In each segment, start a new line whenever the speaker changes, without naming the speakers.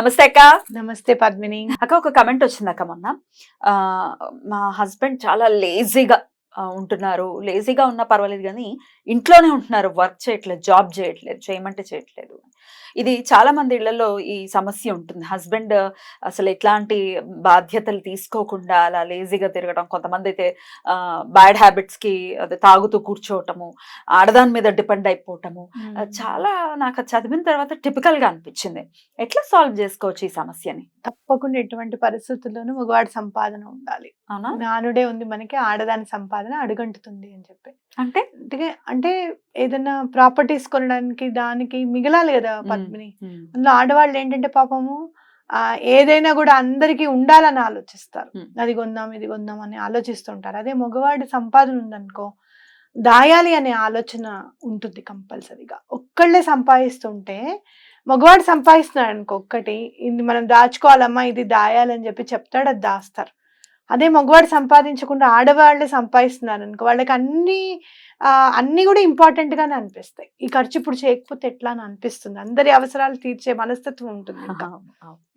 నమస్తే అక్క.
నమస్తే పద్మిని.
అక్క ఒక కమెంట్ వచ్చింది అక్క మొన్న. ఆ, మా హస్బెండ్ చాలా లేజీగా ఉంటున్నారు. లేజీగా ఉన్నా పర్వాలేదు కానీ ఇంట్లోనే ఉంటున్నారు. వర్క్ చేయట్లేదు జాబ్ చేయట్లేదు చేయమంటే చేయట్లేదు. ఇది చాలా మంది ఇళ్ళలో ఈ సమస్య ఉంటుంది. హస్బెండ్ అసలు ఎట్లాంటి బాధ్యతలు తీసుకోకుండా అలా లేజీగా తిరగడం కొంతమంది అయితే బ్యాడ్ హ్యాబిట్స్కి అదే తాగుతూ కూర్చోవటము ఆడదాని మీద డిపెండ్ అయిపోవటము చాలా నాకు చదివిన తర్వాత టిపికల్గా అనిపించింది. ఎట్లా సాల్వ్ చేసుకోవచ్చు ఈ సమస్యని?
తప్పకుండా ఎటువంటి పరిస్థితుల్లోనూ మగవాడి సంపాదన ఉండాలి.
అవునా?
నానుడే ఉంది మనకి ఆడదాని సంపాదన అడుగంటుతుంది అని చెప్పి.
అంటే?
అంటే అంటే ఏదైనా ప్రాపర్టీస్ కొనడానికి దానికి మిగలాలి కదా పద్మిని. అందులో ఆడవాళ్ళు ఏంటంటే పాపము ఆ ఏదైనా కూడా అందరికీ ఉండాలని ఆలోచిస్తారు. అది కొందాం ఇది కొందాం అని ఆలోచిస్తుంటారు. అదే మగవాడి సంపాదన ఉందనుకో దాయాలి అనే ఆలోచన ఉంటుంది కంపల్సరీగా. ఒక్కళ్ళే సంపాదిస్తుంటే మగవాడు సంపాదిస్తున్నాడు అనుకో ఒక్కటి ఇది మనం దాచుకోవాలమ్మా ఇది దాయాలని చెప్పి చెప్తాడు అది దాస్తారు. అదే మగవాడు సంపాదించకుండా ఆడవాళ్ళే సంపాదిస్తున్నారు అనుకో వాళ్ళకి అన్ని అన్ని కూడా ఇంపార్టెంట్ గానే అనిపిస్తాయి. ఈ ఖర్చు ఇప్పుడు చేయకపోతే ఎట్లా అని అనిపిస్తుంది. అందరి అవసరాలు తీర్చే మనస్తత్వం ఉంటుంది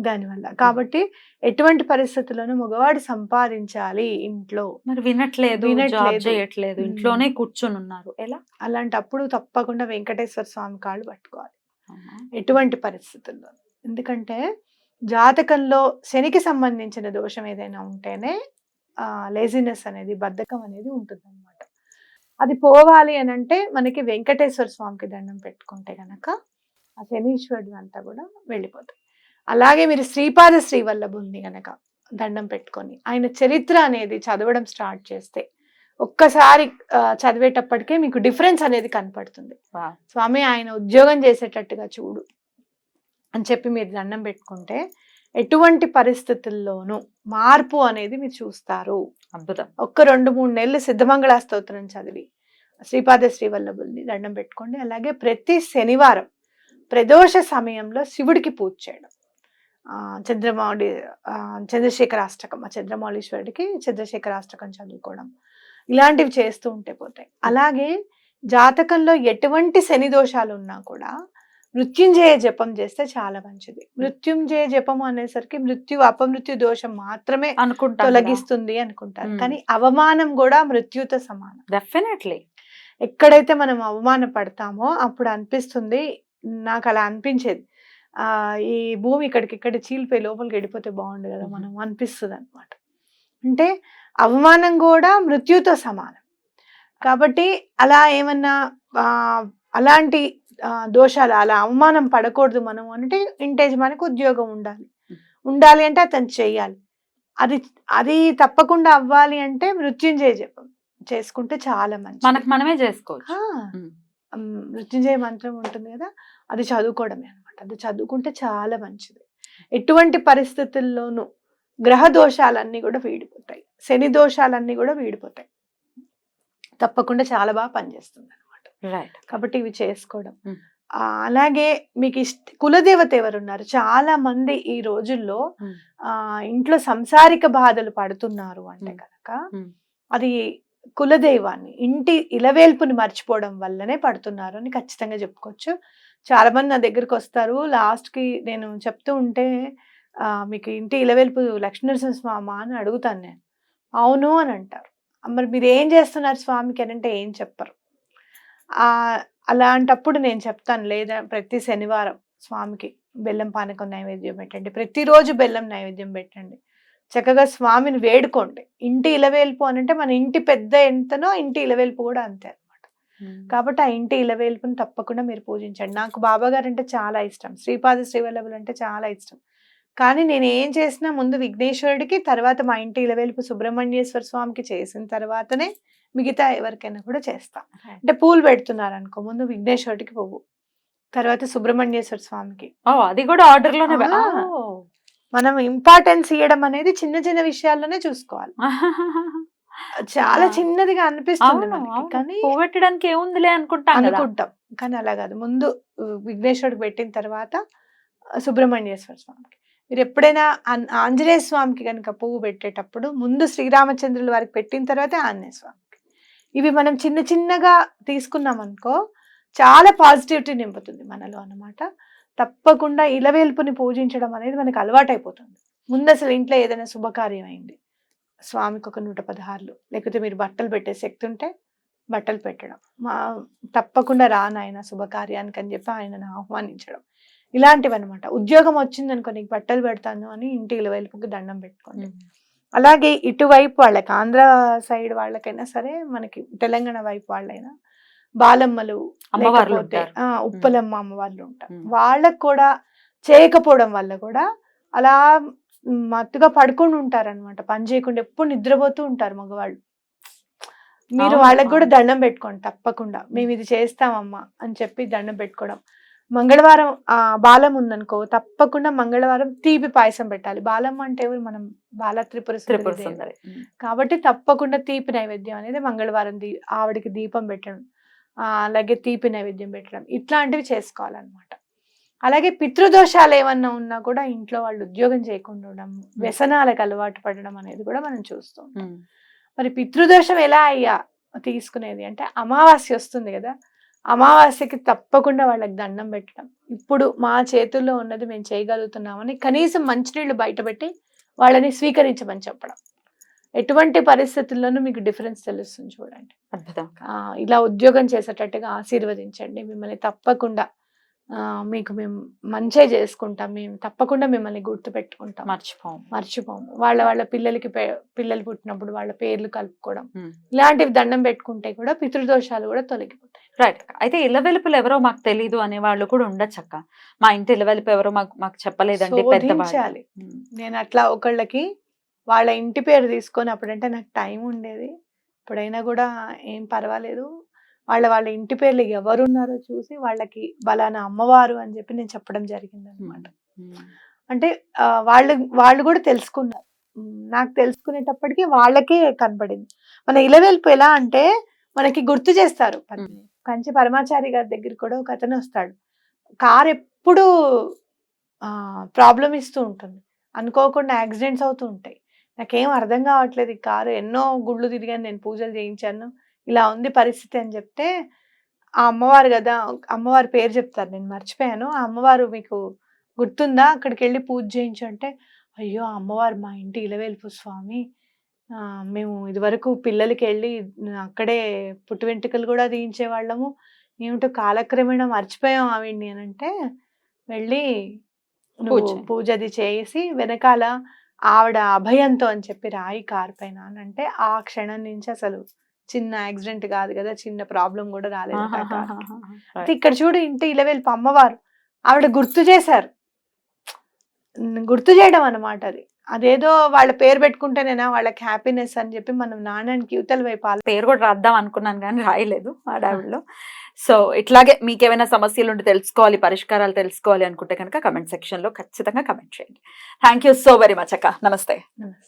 దానివల్ల. కాబట్టి ఎటువంటి పరిస్థితుల్లోనూ మగవాడు సంపాదించాలి ఇంట్లో.
మరి వినట్లేదు. చేయట్లేదు. ఇంట్లోనే కూర్చొని ఉన్నారు. ఎలా?
అలాంటప్పుడు తప్పకుండా వెంకటేశ్వర స్వామి కాళ్ళు పట్టుకోవాలి. ఎటువంటి పరిస్థితుల్లో. ఎందుకంటే జాతకంలో శనికి సంబంధించిన దోషం ఏదైనా ఉంటేనే లేజినెస్ అనేది బద్ధకం అనేది ఉంటుంది అది పోవాలి అని అంటే మనకి వెంకటేశ్వర స్వామికి దండం పెట్టుకుంటే గనక ఆ శనీశ్వరుడు అంతా కూడా వెళ్ళిపోతాయి అలాగే మీరు శ్రీపాద శ్రీవల్లభ ఉంది గనక దండం పెట్టుకొని ఆయన చరిత్ర అనేది చదవడం స్టార్ట్ చేస్తే ఒక్కసారి చదివేటప్పటికే మీకు డిఫరెన్స్ అనేది కనపడుతుంది. స్వామి ఆయన ఉద్యోగం చేసేటట్టుగా చూడు అని చెప్పి మీరు దండం పెట్టుకుంటే ఎటువంటి పరిస్థితుల్లోనూ మార్పు అనేది మీరు చూస్తారు.
అద్భుతం.
ఒక్క రెండు మూడు నెలలు సిద్ధమంగళ స్తోత్రం చదివి శ్రీపాద శ్రీవల్లభుల్ని దండం పెట్టుకోండి. అలాగే ప్రతి శనివారం ప్రదోష సమయంలో శివుడికి పూజ చేయడం. చంద్రమౌళి చంద్రశేఖర అష్టకం ఆ చంద్రమౌళీశ్వరుడికి చంద్రశేఖర అష్టకం చదువుకోవడం. ఇలాంటివి చేస్తూ ఉంటే పోతాయి. అలాగే జాతకంలో ఎటువంటి శని దోషాలు ఉన్నా కూడా మృత్యుంజయ జపం చేస్తే చాలా మంచిది. మృత్యుంజయ జపం అనేసరికి మృత్యు అపమృత్యు దోషం మాత్రమే
అనుకుంటా
తొలగిస్తుంది అనుకుంటారు. కానీ అవమానం కూడా మృత్యుతో సమానం.
డెఫినెట్లీ
ఎక్కడైతే మనం అవమాన పడతామో అప్పుడు అనిపిస్తుంది నాకు అలా అనిపించేది. ఆ ఈ భూమి ఇక్కడికి ఇక్కడ చీలిపోయి లోపలికి వెళ్ళిపోతే బాగుండు కదా. మనం అనిపిస్తుంది అనమాట అంటే అవమానం కూడా మృత్యుతో సమానం. కాబట్టి అలా ఏమన్నా అలాంటి దోషాలు అలా అవమానం పడకూడదు మనం అంటే ఇంటేజ్ మనకు ఉద్యోగం ఉండాలి. ఉండాలి అంటే అతను చెయ్యాలి. అది అది తప్పకుండా అవ్వాలి అంటే మృత్యుంజయ జపం చేసుకుంటే చాలా మంచి
మనకు మనమే చేసుకోవచ్చు.
మృత్యుంజయ మంత్రం ఉంటుంది కదా అది చదువుకోవడమే అనమాట అది చదువుకుంటే చాలా మంచిది. ఎటువంటి పరిస్థితుల్లోనూ గ్రహ దోషాలన్నీ కూడా వీడిపోతాయి. శని దోషాలన్నీ కూడా వీడిపోతాయి. తప్పకుండా చాలా బాగా పనిచేస్తుంది. కాబట్టి ఇవి చేసుకోవడం. అలాగే మీకు ఇష్ట కులదేవత ఎవరు ఉన్నారు చాలా మంది ఈ రోజుల్లో. ఆ ఇంట్లో సంసారిక బాధలు పడుతున్నారు అంటే. కనుక. అది కులదైవాన్ని ఇంటి ఇలవేల్పుని మర్చిపోవడం వల్లనే పడుతున్నారు అని ఖచ్చితంగా చెప్పుకోవచ్చు. చాలా మంది నా దగ్గరికి వస్తారు. లాస్ట్కి నేను చెప్తూ ఉంటే మీకు ఇంటి ఇలవేల్పు లక్ష్మీనరసింహ స్వామి అని అడుగుతాను నేను. అవును అని అంటారు. మరి మీరు ఏం చేస్తున్నారు స్వామికి అని అంటే ఏం చెప్పరు. అలాంటప్పుడు నేను చెప్తాను లేదా ప్రతి శనివారం స్వామికి బెల్లం పానకం నైవేద్యం పెట్టండి. ప్రతిరోజు బెల్లం నైవేద్యం పెట్టండి. చక్కగా స్వామిని వేడుకోండి. ఇంటి ఇలవేల్పు అని అంటే మన ఇంటి పెద్ద ఎంతనో ఇంటి ఇలవేల్పు కూడా అంతే అనమాట కాబట్టి ఆ ఇంటి ఇలవేల్పుని తప్పకుండా మీరు పూజించండి. నాకు బాబా గారు అంటే చాలా ఇష్టం. శ్రీపాద శ్రీవల్లభులు అంటే చాలా ఇష్టం. కానీ నేను ఏం చేసినా ముందు విఘ్నేశ్వరుడికి తర్వాత మా ఇంటి ఇలవేల్పు సుబ్రహ్మణ్యేశ్వర స్వామికి చేసిన తర్వాతనే మిగతా ఎవరికైనా కూడా చేస్తా. అంటే పూలు పెడుతున్నారు అనుకో ముందు విఘ్నేశ్వరుడికి పువ్వు తర్వాత సుబ్రహ్మణ్యేశ్వర స్వామికి.
అది కూడా ఆర్డర్లోనే.
మనం ఇంపార్టెన్స్ ఇవ్వడం అనేది చిన్న చిన్న విషయాల్లోనే చూసుకోవాలి. చాలా. చిన్నదిగా అనిపిస్తుంది. కానీ
పువ్వు పెట్టడానికి ఏముందిలే అనుకుంటాం
అనుకుంటాం కానీ అలా కాదు ముందు ఉ, విఘ్నేశ్వరుడికి పెట్టిన తర్వాత సుబ్రహ్మణ్యేశ్వర స్వామికి. మీరు ఎప్పుడైనా ఆంజనేయ స్వామికి కనుక పువ్వు పెట్టేటప్పుడు ముందు శ్రీరామచంద్రుల వారికి పెట్టిన తర్వాతే ఆంజనేయ స్వామికి ఇవి మనం చిన్న చిన్నగా తీసుకున్నాం అనుకో చాలా పాజిటివిటీ నింపుతుంది మనలో అన్నమాట. తప్పకుండా ఇలవేల్పుని పూజించడం అనేది మనకు అలవాటైపోతుంది. ముందు అసలు ఇంట్లో ఏదైనా శుభకార్యం అయింది. స్వామికి ఒక నూట పదహారులు లేకపోతే మీరు బట్టలు పెట్టే శక్తి ఉంటే బట్టలు పెట్టడం. మా తప్పకుండా రా నాయన శుభకార్యానికి అని చెప్పి ఆయనను ఆహ్వానించడం. ఇలాంటివి అనమాట ఉద్యోగం వచ్చింది అనుకో నీకు బట్టలు పెడతాను అని ఇంటి ఇలవేల్పుకి దండం పెట్టుకోండి. అలాగే ఇటువైపు వాళ్ళకి ఆంధ్ర సైడ్ వాళ్ళకైనా సరే మనకి తెలంగాణ వైపు వాళ్ళైనా బాలమ్మలు
అమ్మవార్లు
లేకపోతే,
ఉంటారు.
ఆ, ఉప్పలమ్మ అమ్మవార్లు ఉంటారు. వాళ్ళకు కూడా చేయకపోవడం వల్ల కూడా అలా మత్తుగా పడుకొని ఉంటారు అనమాట పని చేయకుండా ఎప్పుడు నిద్రపోతూ ఉంటారు మగవాళ్ళు. మీరు వాళ్ళకి కూడా. దండం పెట్టుకోండి తప్పకుండా. మేము ఇది చేస్తామమ్మా అని చెప్పి దండం పెట్టుకోవడం. మంగళవారం ఆ బాలం ఉందనుకో తప్పకుండా మంగళవారం తీపి పాయసం పెట్టాలి. బాలమ్మ అంటే ఎవరు? మనం బాల త్రిపుర సుందరి
త్రిపుర. సుందరి.
కాబట్టి తప్పకుండా తీపి నైవేద్యం అనేది మంగళవారం దీ ఆవిడకి దీపం పెట్టడం అలాగే తీపి నైవేద్యం పెట్టడం ఇట్లాంటివి చేసుకోవాలన్నమాట అలాగే పితృదోషాలు ఏమన్నా ఉన్నా కూడా ఇంట్లో వాళ్ళు ఉద్యోగం చేయకుండా ఉండడం వ్యసనాలకు అలవాటు పడడం అనేది కూడా మనం చూస్తాం
ఉమ్.
మరి పితృదోషం ఎలా అయ్యా తీసుకునేది అంటే అమావాస్య వస్తుంది కదా అమావాస్యకి తప్పకుండా వాళ్ళకి దండం పెట్టడం ఇప్పుడు మా చేతుల్లో ఉన్నది మేము చేయగలుగుతున్నామని కనీసం మంచినీళ్ళు బయటపెట్టి వాళ్ళని స్వీకరించమని చెప్పడం. ఎటువంటి పరిస్థితుల్లోనూ మీకు డిఫరెన్స్ తెలుస్తుంది చూడండి.
అద్భుతం
ఇలా ఉద్యోగం చేసేటట్టుగా ఆశీర్వదించండి. మిమ్మల్ని తప్పకుండా మీకు మేము మంచే చేసుకుంటాం. మేము తప్పకుండా మిమ్మల్ని గుర్తు పెట్టుకుంటాం
మర్చిపోము.
మర్చిపోము. వాళ్ళ వాళ్ళ పిల్లలకి పిల్లలు పుట్టినప్పుడు వాళ్ళ పేర్లు కలుపుకోవడం. ఇలాంటివి దండం పెట్టుకుంటే కూడా పితృదోషాలు కూడా తొలగిపోతాయి.
రైట్ అయితే ఇలవెలుపులు ఎవరో మాకు తెలీదు అనే వాళ్ళు కూడా ఉండొచ్చు అక్క. మా ఇంటి ఇలవెలుపు ఎవరో మాకు మాకు చెప్పలేదండి. ఉమ్.
నేను అట్లా ఒకళ్ళకి వాళ్ళ ఇంటి పేరు తీసుకొని అప్పుడంటే నాకు టైం ఉండేది. ఇప్పుడైనా కూడా ఏం పర్వాలేదు. వాళ్ళ వాళ్ళ ఇంటి పేర్లు ఎవరున్నారో చూసి వాళ్ళకి బలానా అమ్మవారు అని చెప్పి నేను చెప్పడం జరిగింది అనమాట. అంటే వాళ్ళు వాళ్ళు కూడా తెలుసుకున్నారు. నాకు తెలుసుకునేటప్పటికి వాళ్ళకే కనపడింది. మన ఇలవెల్పు ఎలా అంటే మనకి గుర్తు చేస్తారు. కంచి పరమాచారి గారి దగ్గర కూడా ఒక అతను వస్తాడు. కార్ ఎప్పుడు ప్రాబ్లం ఇస్తూ ఉంటుంది. అనుకోకుండా యాక్సిడెంట్స్ అవుతూ ఉంటాయి. నాకేం అర్థం కావట్లేదు ఈ కారు. ఎన్నో గుళ్ళు తిరిగాను నేను పూజలు చేయించాను. ఇలా ఉంది పరిస్థితి అని చెప్తే ఆ అమ్మవారు కదా అమ్మవారి పేరు చెప్తారు. నేను మర్చిపోయాను. ఆ అమ్మవారు మీకు గుర్తుందా? అక్కడికి వెళ్ళి పూజ చేయించు అంటే అయ్యో ఆ అమ్మవారు మా ఇంటి ఇలవేల్పు స్వామి. మేము ఇదివరకు పిల్లలకి వెళ్ళి అక్కడే పుట్టు వెంట్రుకలు కూడా తీయించే వాళ్ళము ఏమిటో కాలక్రమేణా మర్చిపోయాం ఆవిడ్ని అని అంటే వెళ్ళి నువ్వు
పూజ.
పూజ అది చేసి వెనకాల ఆవిడ అభయంతో అని చెప్పి రాయి కారు పైన అని అంటే ఆ క్షణం నుంచి అసలు చిన్న యాక్సిడెంట్ కాదు కదా చిన్న ప్రాబ్లం కూడా రాలేదు ఇక్కడ చూడు ఇంటి ఇలవేల్పు అమ్మవారు ఆవిడ గుర్తు చేశారు. గుర్తు చేయడం అన్నమాట అది. అదేదో వాళ్ళ పేరు పెట్టుకుంటేనేనా వాళ్ళకి హ్యాపీనెస్ అని చెప్పి మనం నాణ్యానికి యువతల వైపు
పేరు కూడా రాద్దాం అనుకున్నాను కానీ రాయలేదు ఆడావిడలో. సో ఇట్లాగే మీకు ఏమైనా సమస్యలు ఉండి తెలుసుకోవాలి పరిష్కారాలు తెలుసుకోవాలి అనుకుంటే కనుక కమెంట్ సెక్షన్లో ఖచ్చితంగా కమెంట్ చేయండి. Thank you so very much అక్క. నమస్తే.
నమస్తే.